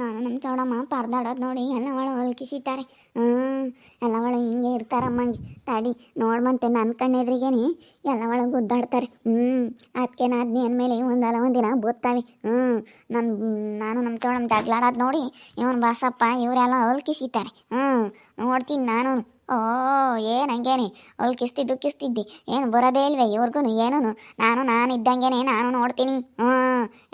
ನಾನು ನಮ್ಮ ಚೌಡಮ್ಮ ಪರ್ದಾಡೋದು ನೋಡಿ ಎಲ್ಲ ಒಳ ಹೊಲ್ಕಿಸಿತಾರೆ ಹ್ಞೂ ಎಲ್ಲ ಒಳ ಹಿಂಗೆ. ಇರ್ತಾರಮ್ಮಂಗೆ ತಡಿ ನೋಡ್ಬಂತೆ ನನ್ನ ಕಣ್ಣೆದ್ರಿಗೇನೆ ಎಲ್ಲ ಒಳಗೆ ಗುದ್ದಾಡ್ತಾರೆ ಹ್ಞೂ ಅದಕ್ಕೆ ನಾದ್ನಿ ಅಂದಮೇಲೆ ಒಂದಲ್ಲ ಒಂದಿನ ಬೋತ್ತಾವೆ ಹ್ಞೂ ನನ್ನ ನಾನು ನಮ್ಮ ಚೌಡಮ್ಮ ಜಗಳಾಡೋದು ನೋಡಿ ಇವನು ಬಾಸಪ್ಪ ಇವರೆಲ್ಲ ಹೊಲ್ಕಿಸಿತಾರೆ ಹ್ಞೂ ನೋಡ್ತೀನಿ ನಾನು. ಓ, ಏನು ಹಂಗೇನೆ? ಹೊಲ್ಕಿಸ್ತಿದ್ದು ಕಿಸ್ತಿದ್ದಿ. ಏನು ಬರೋದೇ ಇಲ್ವೇ ಇವ್ರಿಗೂ ಏನೂ ನಾನು ನಾನು ಇದ್ದಂಗೆನೆ ನಾನು ನೋಡ್ತೀನಿ. ಹ್ಞೂ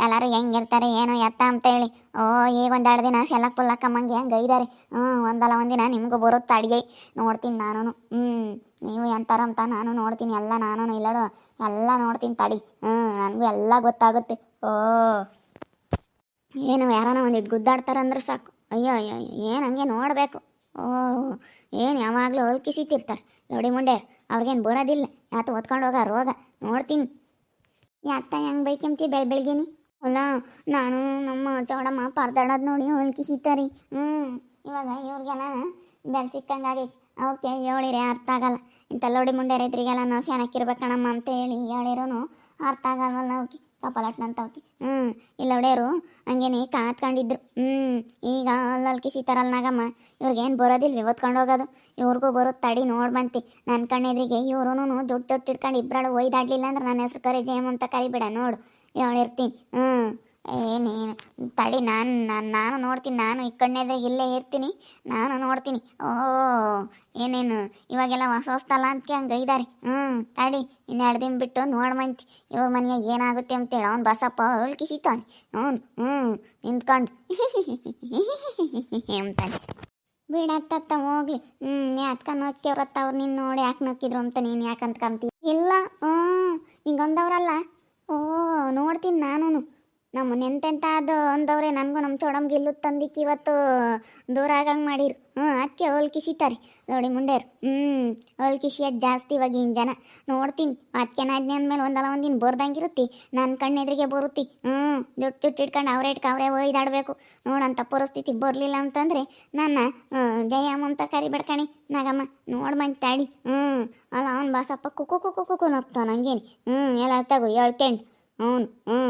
ಎಲ್ಲರೂ ಹೆಂಗಿರ್ತಾರೆ ಏನು ಎತ್ತ ಅಂತೇಳಿ ಓ, ಈಗ ಒಂದೆರಡು ದಿನ ಸೆಲಕ್ ಪುಲ್ಲಕ್ಕಮ್ಮಂಗೆ ಹೆಂಗೆ ಇದ್ದಾರೆ ಹ್ಞೂ ಒಂದಲ್ಲ ಒಂದಿನ ನಿಮಗೂ ಬರುತ್ತೆ ಅಡಿಗೆ. ನೋಡ್ತೀನಿ ನಾನು ಹ್ಞೂ ನೀವು ಎಂತಾರಂತ ನಾನು ನೋಡ್ತೀನಿ, ಎಲ್ಲ ನಾನು ಇಲ್ಲಡು ಎಲ್ಲ ನೋಡ್ತೀನಿ ತಡಿ. ಹ್ಞೂ ನನಗೂ ಎಲ್ಲ ಗೊತ್ತಾಗುತ್ತೆ. ಓ. ಏನು ಯಾರನ ಒಂದಿಟ್ಟು ಗುದ್ದಾಡ್ತಾರಂದ್ರೆ ಸಾಕು. ಅಯ್ಯೋ ಅಯ್ಯೋ ಏನು ಹಂಗೆ ನೋಡಬೇಕು. ಓ, ಏನು ಯಾವಾಗಲೂ ಹೊಲ್ಕಿಸಿತಿರ್ತಾರೆ ನೋಡಿ ಮುಂಡೆ, ಅವ್ರಿಗೇನು ಬರೋದಿಲ್ಲ ಯಾತು ಓದ್ಕೊಂಡು ಹೋಗ ರೋಗ. ನೋಡ್ತೀನಿ. ಯಾತ ಹೆಂಗೆ ಬೈಕೆಂತಿ ಬೆಳ್ ಬೆಳಗ್ಗೆನಿ ಅಲ್ಲ ನಾನು ನಮ್ಮ ಚೌಡಮ್ಮ ಪರ್ದಾಡೋದು ನೋಡಿ ಹೊಲ್ಕಿಸಿತಾರಿ ಹ್ಞೂ ಇವಾಗ ಇವ್ರಿಗೆಲ್ಲ ಬೆಲೆ ಸಿಕ್ಕಂಗಾಗಿ ಅವಕ್ಕೆ ಹೇಳಿರಿ ಅರ್ಥ ಆಗಲ್ಲ. ಇಂಥ ಲೋಡಿ ಮುಂಡೆ ರೈತರಿಗೆಲ್ಲ ನಾವು ಸೆಣಕ್ಕಿರ್ಬೇಕಣಮ್ಮ ಅಂತ ಹೇಳಿ ಹೇಳಿರೋನು ಅರ್ಥ ಆಗಲ್ವಲ್ಲ ಅವಕ್ಕೆ ಕಪಾಲಟ್ನಂತವಕ್ಕೆ ಹ್ಞೂ ಇಲ್ಲ ಒಡೆಯರು, ಹಂಗೇನೆ ಕಾತ್ಕೊಂಡಿದ್ರು. ಹ್ಞೂ ಈಗ ಅಲ್ಲಲ್ಕಿ ಕಿಸಿತಾರಲ್ಲ ನಾಗಮ್ಮ ಇವ್ರಿಗೇನು ಬರೋದಿಲ್ವಿ ಓದ್ಕೊಂಡು ಹೋಗೋದು. ಇವ್ರಿಗೂ ಬರುತ್ತೆ ತಡಿ ನೋಡ್ಬಂತಿ ನನ್ನ ಕಣ್ಣೆದ್ರಿಗೆ ಇವ್ರೂ ದುಡ್ಡು ತೊಟ್ಟು ಇಟ್ಕೊಂಡು ಇಬ್ಬರಳು ಒಯ್ದಾಡ್ಲಿಲ್ಲ ಅಂದ್ರೆ ನನ್ನ ಹೆಸ್ರು ಕರಿ ಜೇಮ್ ಅಂತ ಕರಿಬೇಡ, ನೋಡು. ಹೇಳಿರ್ತೀನಿ ಹ್ಞೂ ಏನೇನು ತಡಿ, ನಾನು ನಾನು ನಾನು ನೋಡ್ತೀನಿ, ನಾನು ಈ ಕಣ್ಣೆದ್ರಿಗೆ ಇಲ್ಲೇ ಇರ್ತೀನಿ, ನಾನು ನೋಡ್ತೀನಿ. ಓ ಏನೇನು, ಇವಾಗೆಲ್ಲ ಹೊಸ ಹೊಸ್ತಲ್ಲ ಅಂತ ಹಂಗೆ ಇದ್ದಾರೆ ಹ್ಞೂ ತಡಿ, ಇನ್ನೆರಡು ದಿನ ಬಿಟ್ಟು ನೋಡ್ಮಂತಿ ಇವ್ರ ಮನೆಯಾಗ ಏನಾಗುತ್ತೆ ಅಂತೇಳಿ ಅವ್ನು ಬಸಪ್ಪ ಕಿಸಿತಾನೆ ಹ್ಞೂ ಹ್ಞೂ ನಿಂತ್ಕೊಂಡು. ಅಂತಾನೆ ಬಿಡತ್ತ ಹೋಗ್ಲಿ ಹ್ಞೂ ಯಾತ್ಕ ನೋಕ್ಯವ್ರತ್ತ ಅವ್ರು ನಿನ್ನ ನೋಡಿ ಯಾಕೆ ನೋಕ್ಕಿದ್ರು ಅಂತ ನೀನು ಯಾಕೆ ಅಂದ್ಕೊಂತಿ ಇಲ್ಲ ಹ್ಞೂ ಹಿಂಗೊಂದವ್ರಲ್ಲ ಓ ನೋಡ್ತೀನಿ ನಾನು ನಮ್ಮ ನೆಂತೆಂತ ಅದು ಅಂದವ್ರೆ, ನನಗೂ ನಮ್ಮ ಚೋಡಮ್ ಗಿಲ್ಲು ತಂದಿಕ್ಕೆ ಇವತ್ತು ದೂರ ಆಗಂಗೆ ಮಾಡಿರು. ಹ್ಞೂ ಅದಕ್ಕೆ ಹೋಲ್ಕಿಸಿತಾರೆ ನೋಡಿ ಮುಂಡೇರು ಹ್ಞೂ ಹೋಲ್ಕಿಸಿಯೋದು ಜಾಸ್ತಿ ಇವಾಗಿನ ಜನ. ನೋಡ್ತೀನಿ ಅದಕ್ಕೆ ಅಂದ ಅಂದಮೇಲೆ ಒಂದಲ್ಲ ಒಂದಿನ ಇರುತ್ತೆ ನನ್ನ ಕಣ್ಣೆದ್ರಿಗೆ ಬರುತ್ತಿ. ಹ್ಞೂ ದುಡ್ಡು ಚುಟ್ಟು ಇಟ್ಕೊಂಡು ಅವರೇ ಇಟ್ಕ, ಅವರೇ ಒಯ್ದಾಡಬೇಕು. ನೋಡಂಥ ಪರಿಸ್ಥಿತಿ ಬರಲಿಲ್ಲ ಅಂತಂದರೆ ನನ್ನ ಜಯಮ್ಮ ಅಂತ ಕರಿಬೇಡ್ಕಣಿ ನಾಗಮ್ಮ, ನೋಡಿ ಮಂತ್ ತಾಡಿ ಹ್ಞೂ ಅಲ್ಲ ಅವ್ನು ಬಾಸಪ್ಪ ಕುಕ್ಕು ಕುಕ್ಕು ಕುಕ್ಕು ನಗ್ತಾನ ಹಂಗೇನಿ. ಹ್ಞೂ ಎಲ್ಲ ತಗೋ ಹೇಳ್ಕೊಂಡು ಹ್ಞೂ ಹ್ಞೂ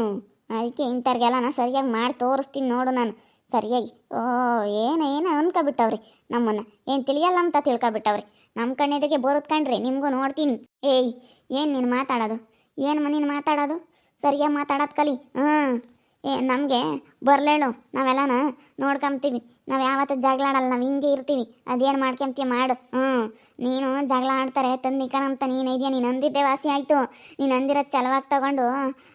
ಅದಕ್ಕೆ ಇಂಥವ್ರಿಗೆಲ್ಲ ನಾನು ಸರಿಯಾಗಿ ಮಾಡಿ ತೋರಿಸ್ತೀನಿ ನೋಡು ನಾನು. ಸರಿಯಾಗಿ. ಓ, ಏನು ಏನು ಅನ್ಕೊಬಿಟ್ಟವ್ರಿ. ನಮ್ಮನ್ನು. ಏನು ತಿಳಿಯಲ್ಲ ಅಂತ ತಿಳ್ಕೊಬಿಟ್ಟವ್ರಿ. ನಮ್ಮ ಕಣ್ಣೆದಿಗೆ ಬರೋದು ಕಣ್ರಿ, ನಿಮಗೂ ನೋಡ್ತೀನಿ. ಏಯ್, ಏನು ನೀನು ಮಾತಾಡೋದು? ಏನು ನೀನು ಮಾತಾಡೋದು? ಸರಿಯಾಗಿ ಮಾತಾಡೋದು ಕಲಿ. ಹ್ಞೂ ಏ, ನಮಗೆ ಬರ್ಲೇಳು ನಾವೆಲ್ಲನ ನೋಡ್ಕೊಂತೀವಿ ನಾವು ಯಾವತ್ತು ಜಗಳ ಆಡಲ್ಲ, ನಾವು ಹಿಂಗೆ ಇರ್ತೀವಿ. ಅದೇನು ಮಾಡ್ಕೊಂತೀಯ ಮಾಡು. ಹ್ಞೂ ನೀನು ಜಗಳ ಆಡ್ತಾರೆ ಅಂತ ನೀನು ಇದೆಯಾ, ನೀನು ಅಂದಿದ್ದೆ ವಾಸಿ ಆಯಿತು. ನೀನು ಅಂದಿರೋ ಚಲವಾಗಿ ತಗೊಂಡು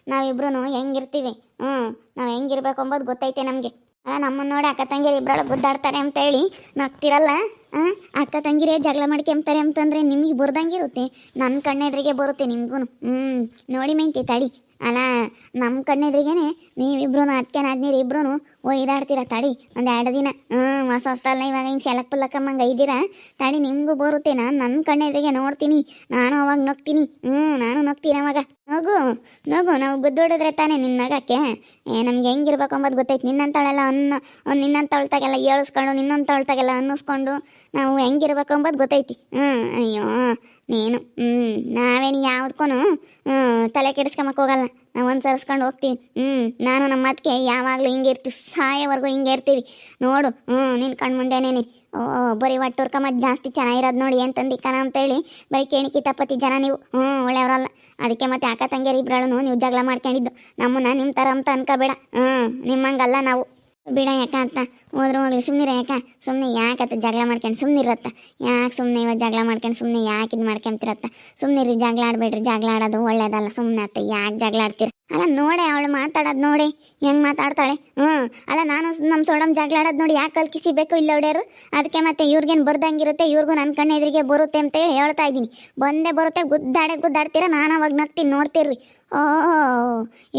ನಾವಿಬ್ರು ಹೆಂಗಿರ್ತೀವಿ. ಹ್ಞೂ ನಾವು ಹೆಂಗಿರ್ಬೇಕು ಅಂಬೋದು ಗೊತ್ತೈತೆ ನಮಗೆ. ನಮ್ಮನ್ನು ನೋಡಿ ಅಕ್ಕ ತಂಗಿರು ಇಬ್ಬರೊಳಗೆ ಗುದ್ದಾಡ್ತಾರೆ ಅಂತ ಹೇಳಿ ನಗ್ತಿರಲ್ಲ? ಅಕ್ಕ ತಂಗಿರೇ ಜಗಳ ಮಾಡ್ಕೊಂಬ್ತಾರೆ ಅಂತಂದರೆ ನಿಮಗೆ ಬರ್ದಂಗಿರುತ್ತೆ. ನನ್ನ ಕಣ್ಣೆದ್ರಿಗೆ ಬರುತ್ತೆ ನಿಮಗೂ ಹ್ಞೂ ನೋಡಿ ಮೆಂತಿ, ತಡಿ. ಅಲ್ಲ ನಮ್ಮ ಕಣ್ಣೆದ್ರಿಗೇನೆ ನೀವಿಬ್ರು ಅದಕ್ಕೆ ನಾದ್ನೀರು ಇಬ್ರು ಒಯ್ದಾಡ್ತೀರ ತಡಿ, ಒಂದು ಎರಡು ದಿನ. ಹ್ಞೂ ಹೊಸ ಹೊಸ್ತಲ್ಲ ಇವಾಗ ಹಿಂಗೆ ಸೆಲಕ್ ಪುಲ್ಲಕ್ಕಮ್ಮಂಗೆ ಐದಿರ ತಡಿ, ನಿಮಗೂ ಬರುತ್ತೆ, ನಾನು ನನ್ನ ಕಣ್ಣೆದ್ರಿಗೆ ನೋಡ್ತೀನಿ, ನಾನು ಅವಾಗ ನಗ್ತೀನಿ. ಹ್ಞೂ ನಾನು ನಗ್ತೀನಿ ಅವಾಗ. ನಗು ನಗು, ನಾವು ಗುದ್ದೋಡಿದ್ರೆ ತಾನೇ ನಿನ್ನ ನಗಕ್ಕೆ? ಏ, ನಮ್ಗೆ ಹೆಂಗಿರ್ಬೇಕು ಅಂಬೋದು ಗೊತ್ತೈತೆ. ನಿನ್ನಂತಳೆಲ್ಲ ಅನ್ನ, ನಿನ್ನಂತವಳ್ತಾಗೆಲ್ಲ ಏಳಿಸ್ಕೊಂಡು, ನಿನ್ನಂತವಳ್ತಾಗೆಲ್ಲ ಅನ್ನಿಸ್ಕೊಂಡು ನಾವು ಹೆಂಗಿರ್ಬೇಕು ಅಂಬೋದು ಗೊತ್ತೈತಿ. ಹ್ಞೂ ಅಯ್ಯೋ, ನೀನು ಹ್ಞೂ ನಾವೇನು ಹ್ಞೂ ತಲೆ ಕೆಡಿಸ್ಕೊಂಬಕ್ಕೆ ಹೋಗಲ್ಲ. ನಾವು ಒಂದು ಸರಿಸ್ಕೊಂಡು ಹೋಗ್ತೀವಿ. ಹ್ಞೂ ನಾನು ನಮ್ಮ ಅದಕ್ಕೆ ಯಾವಾಗಲೂ ಹಿಂಗೆ ಇರ್ತೀವಿ. ಸಾಯೋವರೆಗೂ ಹಿಂಗೆ ಇರ್ತೀವಿ. ನೋಡು ಹ್ಞೂ ನಿನ್ನ ಮುಂದೆನೇ ಮುಂದೆನೇನೆ ಓ ಬರೀ ಮತ್ತೆ ಜಾಸ್ತಿ ಚೆನ್ನಾಗಿರೋದು ನೋಡಿ ಅಂತಂದು ಕಣ ಅಂತೇಳಿ. ಬರೀ ಕೇಣಿಕಿ ತಪ್ಪತಿ ಜನ ನೀವು. ಹ್ಞೂ ಒಳ್ಳೆಯವರಲ್ಲ. ಅದಕ್ಕೆ ಮತ್ತೆ ಅಕ್ಕ ತಂಗಿಯರು ಇಬ್ಬರಳು ನೀವು ಜಗಳ ಮಾಡ್ಕೊಂಡಿದ್ದು. ನಮ್ಮನ್ನ ನಿಮ್ಮ ಥರ ಅಂತ ಅನ್ಕೋಬೇಡ. ಹ್ಞೂ ನಿಮ್ಮಂಗಲ್ಲ ನಾವು. ಬಿಡ ಯಾಕ ಅಂತ. ಹೋದ್ರೆ ಹೋಗ್ಲಿ ಸುಮ್ಮನಿರ ಯಾಕ ಸುಮ್ಮನೆ ಯಾಕತ್ತ ಜಗಳ ಮಾಡ್ಕೊಂಡು ಸುಮ್ಮನಿರತ್ತ ಯಾಕೆ ಸುಮ್ಮನೆ ಇವತ್ತು ಜಗಳ ಮಾಡ್ಕೊಂಡು ಸುಮ್ಮನೆ ಯಾಕೆ ಇದು ಮಾಡ್ಕೊಂತಿರತ್ತ? ಸುಮ್ಮನಿರಿ ಜಗಳ ಆಡಬೇಡ್ರಿ. ಜಗಳ ಆಡೋದು ಒಳ್ಳೇದಲ್ಲ. ಸುಮ್ಮನೆ ಅತ್ತ, ಯಾಕೆ ಜಗಳ ಆಡ್ತೀರ? ಅಲ್ಲ ನೋಡೆ ಅವಳು ಮಾತಾಡೋದು ನೋಡಿ. ಹೆಂಗೆ ಮಾತಾಡ್ತಾಳೆ? ಹ್ಞೂ ಅಲ್ಲ ನಾನು ನಮ್ಮ ಸೋಡಮ್ ಜಗಳ ಆಡೋದು ನೋಡಿ ಯಾಕೆ ಕಲ್ಕಿಸಿಬೇಕು ಇಲ್ಲ ಹೊಡೆಯರು ಅದಕ್ಕೆ ಮತ್ತೆ ಇವ್ರಿಗೇನು ಬರ್ದಂಗಿರುತ್ತೆ, ಇವ್ರಿಗೂ ನನ್ನ ಕಣ್ಣು ಎದುರಿಗೆ ಬರುತ್ತೆ ಅಂತೇಳಿ ಹೇಳ್ತಾ ಇದ್ದೀನಿ. ಬಂದೇ ಬರುತ್ತೆ, ಗುದ್ದಾಡೆ ಗುದ್ದಾಡ್ತೀರ. ನಾನು ಅವಾಗ ನಗ್ತೀನಿ, ನೋಡ್ತೀರ್ರಿ. ಓ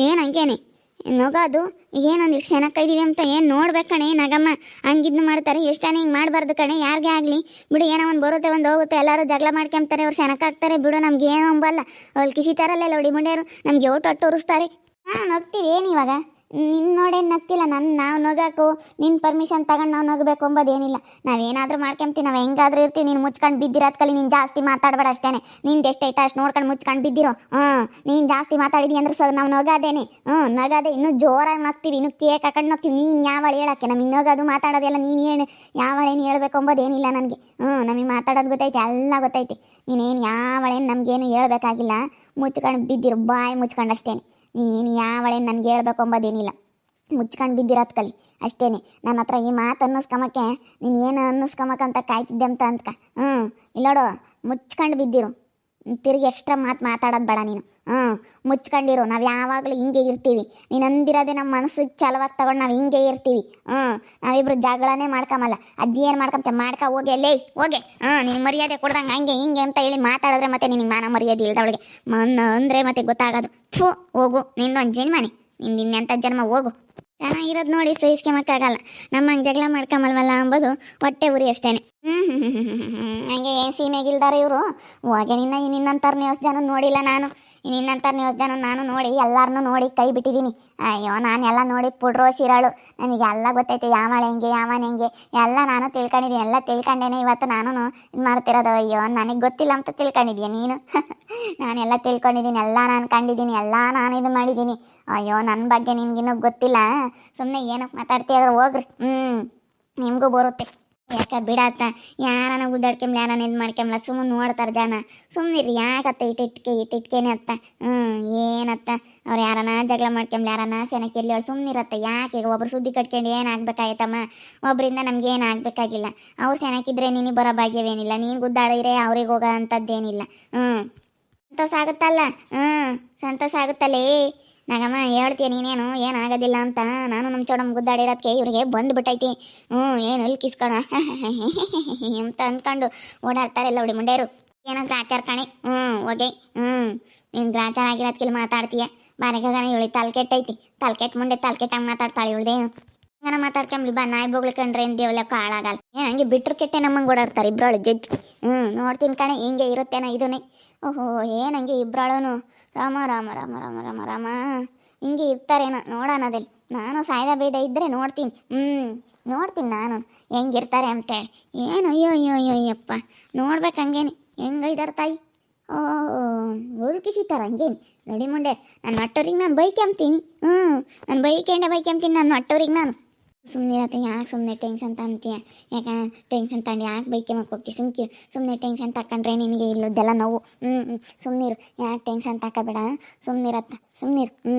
ಏನು ಹಂಗೇನೆ ನಗೋದು? ಏನೊಂದು ಇಷ್ಟು ಸೆನಕ್ಕೈದೀವಿ ಅಂತ ಏನು ನೋಡ್ಬೇಕು ಕಣೆ? ನಗಮ್ಮ, ಹಂಗಿದ್ನು ಮಾಡ್ತಾರೆ ಎಷ್ಟಾನೆ ಹಿಂಗೆ ಮಾಡಬಾರ್ದು ಕಣೆ? ಯಾರಿಗೆ ಆಗಲಿ? ಬಿಡು, ಏನೋ ಒಂದು ಬರುತ್ತೆ, ಒಂದು ಹೋಗುತ್ತೆ, ಎಲ್ಲರೂ ಜಗಳ ಮಾಡ್ಕೊಂತಾರೆ ಅವ್ರು ಸೆನಕ್ಕಾಗ್ತಾರೆ ಬಿಡು ನಮ್ಗೆ ಏನೋ ಅಂಬಲ್ಲ. ಅಲ್ಲಿ ಕಿಸಿತಾರಲ್ಲ ಹೊಡಿ ನಮ್ಗೆ ಓಟು ಒಟ್ಟು ಉರಿಸ್ತಾರೆ ಹಾಂ ನಗ್ತೀವಿ ಏನು ಇವಾಗ? ನಿನ್ನ ನೋಡೇನು ನಗ್ತಿಲ್ಲ ನನ್ನ ನಾವು ನಗಾಕು ನಿನ್ನ ಪರ್ಮಿಷನ್ ತಗೊಂಡು ನಾವು ನಗಬೇಕು ಅಂಬೋದೇನಿಲ್ಲ. ನಾವೇನಾದರೂ ಮಾಡ್ಕೊಂತೀವಿ ನಾವು ಹೆಂಗಾದ್ರೂ ಇರ್ತೀವಿ. ನೀನು ಮುಚ್ಕೊಂಡು ಬಿದ್ದಿರೋದ್ ಕಲಿ ನೀನು ಜಾಸ್ತಿ ಮಾತಾಡಬೇಡ ಅಷ್ಟೇ ನಿಂದು ಎಷ್ಟೈತೆ ಅಷ್ಟು ನೋಡ್ಕೊಂಡು ಮುಚ್ಕೊಂಡು ಬಿದ್ದಿರೋ? ಹ್ಞೂ. ನೀನು ಜಾಸ್ತಿ ಮಾತಾಡಿದಿ ಅಂದ್ರೆ ಸರ್, ನಾವು ನಗಾದೇನೆ. ಹ್ಞೂ, ನಗಾದೆ. ಇನ್ನೂ ಜೋರಾಗಿ ನಗ್ತೀವಿ. ಇನ್ನೂ ಕೇಕ್ ಹಾಕೊಂಡು ನಗ್ತೀವಿ. ನೀನು ಯಾವ ಹೇಳಕ್ಕೆ? ನಮಗೆ ನಗೋದು ಮಾತಾಡೋದೆಲ್ಲ ನೀನು ಏನು ಯಾವಳೇನು ಹೇಳ್ಬೇಕು ಅಂಬೋದೇನಿಲ್ಲ ನನಗೆ. ಹ್ಞೂ, ನಮಗೆ ಮಾತಾಡೋದು ಗೊತ್ತೈತೆ. ಎಲ್ಲ ಗೊತ್ತೈತೆ. ನೀನೇನು ಯಾವಳೇನು ನಮಗೇನು ಹೇಳ್ಬೇಕಾಗಿಲ್ಲ. ಮುಚ್ಕೊಂಡು ಬಿದ್ದಿರು? ಬಾಯಿ ಮುಚ್ಕೊಂಡು ಅಷ್ಟೇನೆ. ನೀನೇನು ಯಾವಳೆ ನನಗೆ ಹೇಳ್ಬೇಕು ಅಂಬೋದೇನಿಲ್ಲ. ಮುಚ್ಕೊಂಡು ಬಿದ್ದಿರತ್ ಕಲಿ. ಅಷ್ಟೇನೆ. ನನ್ನ ಹತ್ರ ಈ ಮಾತು ಅನ್ನಿಸ್ಕೊಂಬಕ್ಕೆ ನೀನು ಏನು ಅನ್ನಿಸ್ಕೊಂಬಕ್ಕಂತ ಕಾಯ್ತಿದ್ದೆ ಅಂತ ಅಂದ್ಕ. ಹ್ಞೂ ಇಲ್ಲೋಡು, ಮುಚ್ಕೊಂಡು ಬಿದ್ದಿರು. ತಿರುಗಿ ಎಕ್ಸ್ಟ್ರಾ ಮಾತು ಮಾತಾಡೋದು ಬೇಡ ನೀನು. ಹ್ಞೂ ಮುಚ್ಕೊಂಡಿರು. ನಾವು ಯಾವಾಗಲೂ ಹಿಂಗೆ ಇರ್ತೀವಿ. ನೀನು ಅಂದಿರೋದೇ ನಮ್ಮ ಮನಸ್ಸಿಗೆ ಛಲವಾಗಿ ತಗೊಂಡು ನಾವು ಹಿಂಗೆ ಇರ್ತೀವಿ. ಹ್ಞೂ ನಾವಿಬ್ರು ಜಗಳನೇ ಮಾಡ್ಕೊಂಬಲ್ಲ ಅದೇನು ಮಾಡ್ಕೊಂತ ಮಾಡ್ಕೊ ಹೋಗಿ, ಲೇ, ಹೋಗೆ. ಹಾಂ ನೀನು ಮರ್ಯಾದೆ ಕೊಡ್ದಂಗೆ ಹಂಗೆ ಹಿಂಗೆ ಅಂತ ಹೇಳಿ ಮಾತಾಡಿದ್ರೆ ಮತ್ತೆ ನಿನಗೆ ಮಾನ ಮರ್ಯಾದೆ ಇಲ್ದವಳಿಗೆ ಮನ್ನ ಅಂದರೆ ಮತ್ತೆ ಗೊತ್ತಾಗೋದು. ಫೋ ಹೋಗು ನಿಂದೊಂದು ಜನ್ಮನೆ. ನಿನ್ನ ಇನ್ನೆಂಥ ಜನ್ಮ, ಹೋಗು. ಚೆನ್ನಾಗಿರೋದು ನೋಡಿ ಸಹಿಸ್ಕೊಂಬಕ್ಕಾಗಲ್ಲ ನಮ್ಮಂಗೆ ಜಗಳ ಮಾಡ್ಕೊಂಬಲ್ವಲ್ಲ ಅಂಬೋದು ಹೊಟ್ಟೆ ಉರಿ ಅಷ್ಟೇನೆ. ಹ್ಞೂ ಹ್ಞೂ ಹ್ಞೂ ಹ್ಞೂ ಹಂಗೆ ಏನು ಸೀಮೆಗಿಲ್ದಾರೆ ಇವರು. ಹೋಗೆ ನಿನ್ನ ನಿನ್ನಂತಾರ ನೀವು ಜನ ನೋಡಿಲ್ಲ ನಾನು. ನಿನ್ನಂತಾರ ನ್ಯೂಸ್ ಜನ ನಾನು ನೋಡಿ ಎಲ್ಲರನ್ನೂ ನೋಡಿ ಕೈ ಬಿಟ್ಟಿದ್ದೀನಿ. ಅಯ್ಯೋ ನಾನು ಎಲ್ಲಾ ನೋಡಿ ಪುಡ್ರೋ, ಸಿರಾಳು ನನಗೆ ಎಲ್ಲ ಗೊತ್ತೈತೆ ಯಾವಳ ಹೆಂಗೆ ಯಾವನ ಹೆಂಗೆ, ಎಲ್ಲ ನಾನು ತಿಳ್ಕೊಂಡಿದ್ದೀನಿ, ಎಲ್ಲ ತಿಳ್ಕೊಂಡೇನೆ ಇವತ್ತು ನಾನು ಇದು ಮಾಡ್ತಿರೋದು ಅಯ್ಯೋ, ನನಗೆ ಗೊತ್ತಿಲ್ಲ ಅಂತ ತಿಳ್ಕೊಂಡಿದ್ಯಾ ನೀನು? ನಾನೆಲ್ಲ ತಿಳ್ಕೊಂಡಿದ್ದೀನಿ, ಎಲ್ಲ ನಾನು ಕಂಡಿದ್ದೀನಿ, ಎಲ್ಲ ನಾನು ಇದು ಮಾಡಿದ್ದೀನಿ. ಅಯ್ಯೋ ನನ್ನ ಬಗ್ಗೆ ನಿಮ್ಗಿನ್ನೂ ಗೊತ್ತಿಲ್ಲ. ಸುಮ್ಮನೆ ಏನಕ್ಕೆ ಮಾತಾಡ್ತೀರ ಹೋಗ್ರಿ. ಹ್ಞೂ ನಿಮಗೂ ಬರುತ್ತೆ. ಯಾಕೆ ಬಿಡತ್ತ ಯಾರನ ಗುದ್ದಾಡ್ಕೊಂಬ್ಲ ಯಾರನ ಇದು ಮಾಡ್ಕೊಂಬ್ಲ ಸುಮ್ಮನೆ ನೋಡ್ತಾರೆ ಜನ. ಸುಮ್ಮನಿರಿ ಯಾಕತ್ತ ಇಟ್ಟಿಟ್ಕೆ ಇಟ್ಟಿಟ್ಕೇನೆ ಅತ್ತ? ಹ್ಞೂ ಏನತ್ತ ಅವ್ರು ಯಾರನ ಜಗಳ ಮಾಡ್ಕೊಂಬ್ಲ ಯಾರನ ಸೆನಕ್ಕೆ ಎಲ್ಲಿ ಅವ್ರು ಸುಮ್ಮನಿರತ್ತ ಯಾಕೆ ಈಗ ಒಬ್ರು ಸುದ್ದಿ ಕಟ್ಕೊಂಡು ಏನ್ ಆಗ್ಬೇಕಾಯ್ತಮ್ಮ? ಒಬ್ಬರಿಂದ ನಮ್ಗೆ ಏನು ಆಗಬೇಕಾಗಿಲ್ಲ. ಅವ್ರು ಸೆನಕಿದ್ರೆ ನೀನಿ ಬರೋ ಭಾಗ್ಯವೇನಿಲ್ಲ. ನೀನು ಗುದ್ದಾಡಿದ್ರೆ ಅವ್ರಿಗೆ ಹೋಗೋ ಅಂಥದ್ದೇನಿಲ್ಲ ಹ್ಞೂ ಸಂತೋಷ ಆಗುತ್ತಲ್ಲ? ಹ್ಞೂ ಸಂತೋಷ ಆಗುತ್ತಲ್ಲೇ ನಾಗಮ್ಮ, ಹೇಳ್ತೀಯ ನೀನೇನು? ಏನಾಗೋದಿಲ್ಲ ಅಂತ. ನಾನು ನಮ್ಮ ಚೌಡಮ್ ಗುದ್ದಾಡಿರೋದಕ್ಕೆ ಇವ್ರಿಗೆ ಬಂದುಬಿಟ್ಟೈತಿ. ಹ್ಞೂ, ಏನು ಇಲ್ಲಿ ಕಿಸ್ಕೊಣ ಅಂತ ಅಂದ್ಕೊಂಡು ಓಡಾಡ್ತಾರೆ ಎಲ್ಲ ಹುಡಿ ಮುಂಡೆಯರು ಏನೋ ಗ್ರಾಚಾರ ಕಣೆ? ಹ್ಞೂ, ಹೋಗೆ. ಹ್ಞೂ. ನೀನು ಗ್ರಾಚಾರ ಆಗಿರೋದಕ್ಕಿಲ್ಲ ಮಾತಾಡ್ತೀಯ? ಬಾರಿಗಾನ ಇವಳಿ ತಲ್ಕೆಟ್ಟೈತಿ ತಲ್ಕೆಟ್ ಮುಂಡೆ ತಲ್ಕೆಟ್ಟಂಗೆ ಮಾತಾಡ್ತಾಳೆ ಇವಳ್ದೇನು? ಹಂಗನ ಮಾತಾಡ್ಕೊಂಬಿ ಬಾ, ನಾಯಿ ಬೋಗ್ಲಿಕಂಡ್ರೆ ಏನು ದೇವಲಕ್ಕ ಹಾಳಾಗಲ್ಲ ಏನು ಹಂಗೆ ಬಿಟ್ರು ಕೆಟ್ಟೆ ನಮ್ಮಂಗೆ ಓಡಾಡ್ತಾರೆ ಇಬ್ರೊಳ ಜಗ್ಗಿ. ಹ್ಞೂ, ನೋಡ್ತೀನಿ ಕಣೆ, ಹಿಂಗೆ ಇರುತ್ತೇನೋ ಇದನ್ನೇ. ಓಹೋ, ಏನು ಹಂಗೆ ಇಬ್ರಳನು? ರಾಮ ರಾಮ ರಾಮ ರಾಮ ರಾಮ ರಾಮ. ಹಿಂಗೆ ಇರ್ತಾರೇನ, ನೋಡೋಣ ಅದಲ್ಲಿ ನಾನು ಸಾಯ್ದ ಬೇದ ಇದ್ದರೆ ನೋಡ್ತೀನಿ. ಹ್ಞೂ ನೋಡ್ತೀನಿ ನಾನು. ಹೆಂಗಿರ್ತಾರೆ ಅಂತೇಳಿ. ಏನು, ಅಯ್ಯೋ ಅಯ್ಯೋ ಅಯ್ಯೋ, ಅಯ್ಯಪ್ಪ. ನೋಡ್ಬೇಕು ಹಂಗೇನೆ. ಹೆಂಗೈದಾರ ತಾಯಿ? ಓ ಉಲ್ಕಿಸಿತಾರ ಹಂಗೇನು. ನೋಡಿ ಮುಂಡೆ ನನ್ನ ಮಟ್ಟೋರಿಗೆ ನಾನು ಬೈಕ್ಯಂತೀನಿ ಹ್ಞೂ ನಾನು ಬೈಕೆಂಡೆ ಬೈಕ್ಯಂತೀನಿ ನಾನು ಮಟ್ಟೋರಿಗೆ ನಾನು. ಸುಮ್ಮನೆ ಇರತ್ತೆ, ಯಾಕೆ ಸುಮ್ಮನೆ ಟೆನ್ಷನ್ ತಂತೀಯ ಯಾಕೆ ಟೆನ್ಷನ್ ತಗೊಂಡು ಯಾಕೆ ಬೈಕೆ ಹೋಗ್ತೀವಿ ಸುಮ್ಕಿ ಸುಮ್ಮನೆ ಟೆನ್ಷನ್ ತಕೊಂಡ್ರೆ ನಿನಗೆ ಇಲ್ಲದೆಲ್ಲ ನೋವು. ಹ್ಞೂ ಸುಮ್ಮನಿರು ಯಾಕೆ ಟೆನ್ಷನ್ ತಗೋಬೇಡ ಸುಮ್ಮನಿರತ್ತ ಸುಮ್ಮನಿರು ಹ್ಞೂ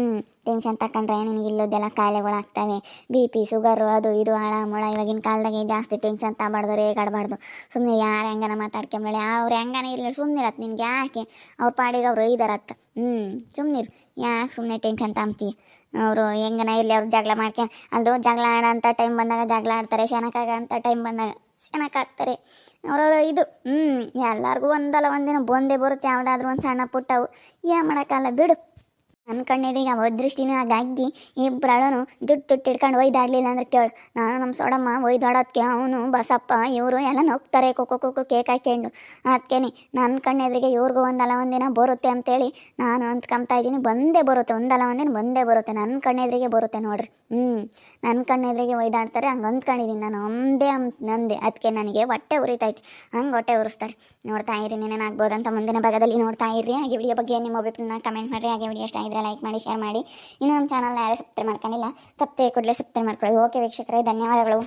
ಟೆನ್ಷನ್ ತಕೊಂಡ್ರೆ ನಿನಗೆ ಇಲ್ಲದೆಲ್ಲ ಕಾಯಿಲೆಗಳು ಆಗ್ತವೆ ಬಿ ಪಿ ಶುಗರು ಅದು ಇದು ಹಾಳ ಮುಳ ಇವಾಗಿನ ಕಾಲದಾಗೆ ಜಾಸ್ತಿ ಟೆನ್ಷನ್ ತಗಬಾರ್ದು ರೇಗಾಡಬಾರ್ದು ಸುಮ್ಮನೆ ಯಾರು ಹೆಂಗನ ಮಾತಾಡ್ಕೊಂಬೇಳೆ, ಅವ್ರು ಹೆಂಗನ ಇರಲಿ ಸುಮ್ಮನಿರತ್ತೆ ನಿನ್ಗೆ ಯಾಕೆ? ಅವ್ರ ಪಾಡಿಗೆ ಅವ್ರು ಇದಾರತ್ತ ಹ್ಞೂ ಸುಮ್ಮನಿರು ಯಾಕೆ ಸುಮ್ಮನೆ ಟೆನ್ಷನ್ ತಂಬ್ತಿ ಅವರು ಹೆಂಗನ ಇರಲಿ, ಅವ್ರು ಜಗಳ ಮಾಡ್ಕೊಂಡು ಅದು ಜಗಳ ಆಡೋಂಥ ಟೈಮ್ ಬಂದಾಗ ಜಗಳ ಆಡ್ತಾರೆ ಅಂತ ಟೈಮ್ ಬಂದಾಗ ಹಾಕ್ತಾರೆ ಅವ್ರವ್ರ ಇದು ಹ್ಞೂ ಎಲ್ಲರಿಗೂ ಒಂದಲ್ಲ, ಒಂದಿನ ಬಂದೇ ಬರುತ್ತೆ, ಯಾವುದಾದ್ರೂ ಒಂದು ಸಣ್ಣ ಪುಟ್ಟವು ಏನು ಮಾಡೋಕ್ಕಲ್ಲ ಬಿಡು. ನನ್ನ ಕಣ್ಣೆದಿಗೆ ಅವ ಹಾಗಾಗಿ ಇಬ್ಬರಳನು ದುಡ್ಡು ತುಟ್ಟು ಹಿಡ್ಕೊಂಡು ಒಯ್ದಾಡ್ಲಿಲ್ಲ ಅಂದ್ರೆ ಕೇಳು. ನಾನು ನಮ್ಮ ಸೊಡಮ್ಮ ಒಯ್ದಾಡೋದಕ್ಕೆ ಅವನು ಬಸಪ್ಪ, ಇವರು ಎಲ್ಲ ನೋಗ್ತಾರೆ ಕೊಕ್ಕೊ ಕೊಕ್ಕು ಕೇಕ್ ಹಾಕ್ಯಂಡು. ಅದಕ್ಕೇನೆ ನನ್ನ ಕಣ್ಣೆದ್ರಿಗೆ ಇವ್ರಿಗೂ ಒಂದಲ್ಲ ಒಂದಿನ ಬರುತ್ತೆ ಅಂತೇಳಿ ನಾನು ಅಂದ್ಕೊಂತಾ ಇದ್ದೀನಿ. ಬಂದೇ ಬರುತ್ತೆ, ಒಂದಲ್ಲ ಒಂದಿನ ಬಂದೇ ಬರುತ್ತೆ. ನನ್ನ ಕಣ್ಣೆದ್ರಿಗೆ ಬರುತ್ತೆ ನೋಡ್ರಿ. ಹ್ಞೂ ನನ್ನ ಕಣ್ಣೆದ್ರಿಗೆ ಒಯ್ದಾಡ್ತಾರೆ ಹಂಗೆ ಅಂದ್ಕೊಂಡಿದ್ದೀನಿ ನಾನು. ಒಂದೇ ನಂದೆ. ಅದಕ್ಕೆ ನನಗೆ ಹೊಟ್ಟೆ ಉರಿತೈತಿ ಹಂಗೆ ಹೊಟ್ಟೆ ಉರಿಸ್ತಾರೆ. ನೋಡ್ತಾ ಇರಿ ಅಂತ ಮುಂದಿನ ಭಾಗದಲ್ಲಿ ನೋಡ್ತಾ ಇರಿ. ಹಾಗೆ ವಿಡಿಯೋ ಬಗ್ಗೆ ನಿಮ್ಮ ಅಭಿಪ್ರಾಯ ಕಮೆಂಟ್ ಮಾಡಿರಿ. ಹಾಗೆ ವಿಡಿಯೋ ಇಷ್ಟ ಆಗಿದ್ರೆ ಲೈಕ್ ಮಾಡಿ ಶೇರ್ ಮಾಡಿ. ಇನ್ನೂ ನಮ್ಮ ಚಾನಲ್ನ ಯಾರೇ ಸಬ್ಸ್ಕ್ರೈಬ್ ಮಾಡ್ಕೊಂಡಿಲ್ಲ, ತಪ್ಪದೆ ಕೂಡಲೇ ಸಬ್ಸ್ಕ್ರೈಬ್ ಮಾಡ್ಕೊಳ್ಳಿ. ಓಕೆ ವೀಕ್ಷಕರೇ, ಧನ್ಯವಾದಗಳು.